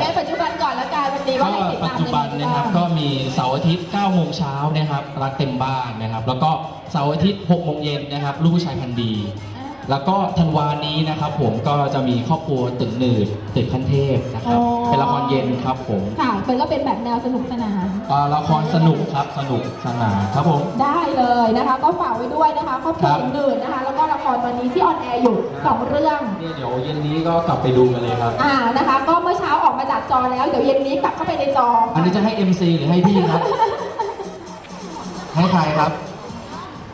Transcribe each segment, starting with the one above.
แค่ปัจจุบันก่อนละกันวันนี้ว่าก็ให้ติดปัจตามจุบันนะครับยังไงก็บ้างมีเสาร์อาทิตย์9โมงเช้านะครับรักเต็มบ้านนะครับ แล้วก็เสาร์อาทิตย์6โมงเย็นนะครับลูกผู้ชายพันธุ์ดี แล้วก็ธันวานี้นะครับ ผมก็จะมีครอบครัวตึกหนืดตึกขั้นเทพนะครับเป็นละครเย็นครับผมค่ะมันก็เป็นแบบแนวสนุกสนาน อ่าละครสนุกครับสนุกสนานครับผม ได้เลยนะคะ ก็ฝากไว้ด้วยนะคะครอบครัวครับ อื่นๆนะคะ แล้วก็ละครวันนี้ที่ออนแอร์อยู่สองเรื่องนี่เดี๋ยวเย็นนี้ก็กลับไปดูกันเลยครับ อ่านะคะ ก็เมื่อเช้าออกมา จากจอแล้ว เดี๋ยวเย็นนี้กลับเข้าไปในจออันนี้จะให้ MC หรือให้พี่ครับ ให้ใครครับ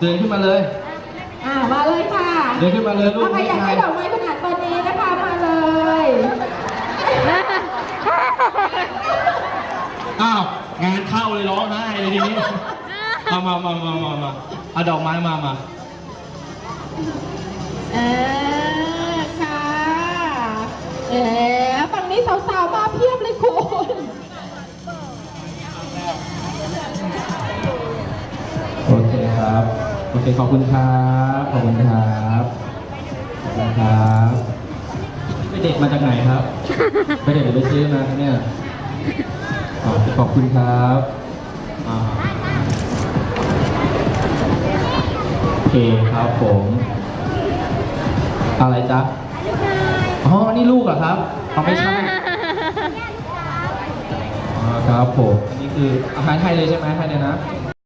เดินขึ้นมาเลย อ่ามาเลยค่ะเดินขึ้นมาเลยลูกถ้าใครอยากได้ดอกไม้ขนาดตอนนี้นะคะมาเลยอ้าวงานเข้าเลยร้องไห้เลยทีนี้ มามามามามามาเอาดอกไม้มามา โอเคขอบคุณครับ ขอบคุณครับขอบคุณครับไปเด็กมาจากไหนครับไปเด็กหรือไปซื้อมาครับเนี่ยขอบขอบคุณครับอ่าโอเคครับผม อะไรจ๊ะอ๋อ นี่ลูกเหรอครับเอาไม่ใช่อ๋อครับผม อันนี้คืออาหารไทยเลยใช่ไหมไทยเลยนะ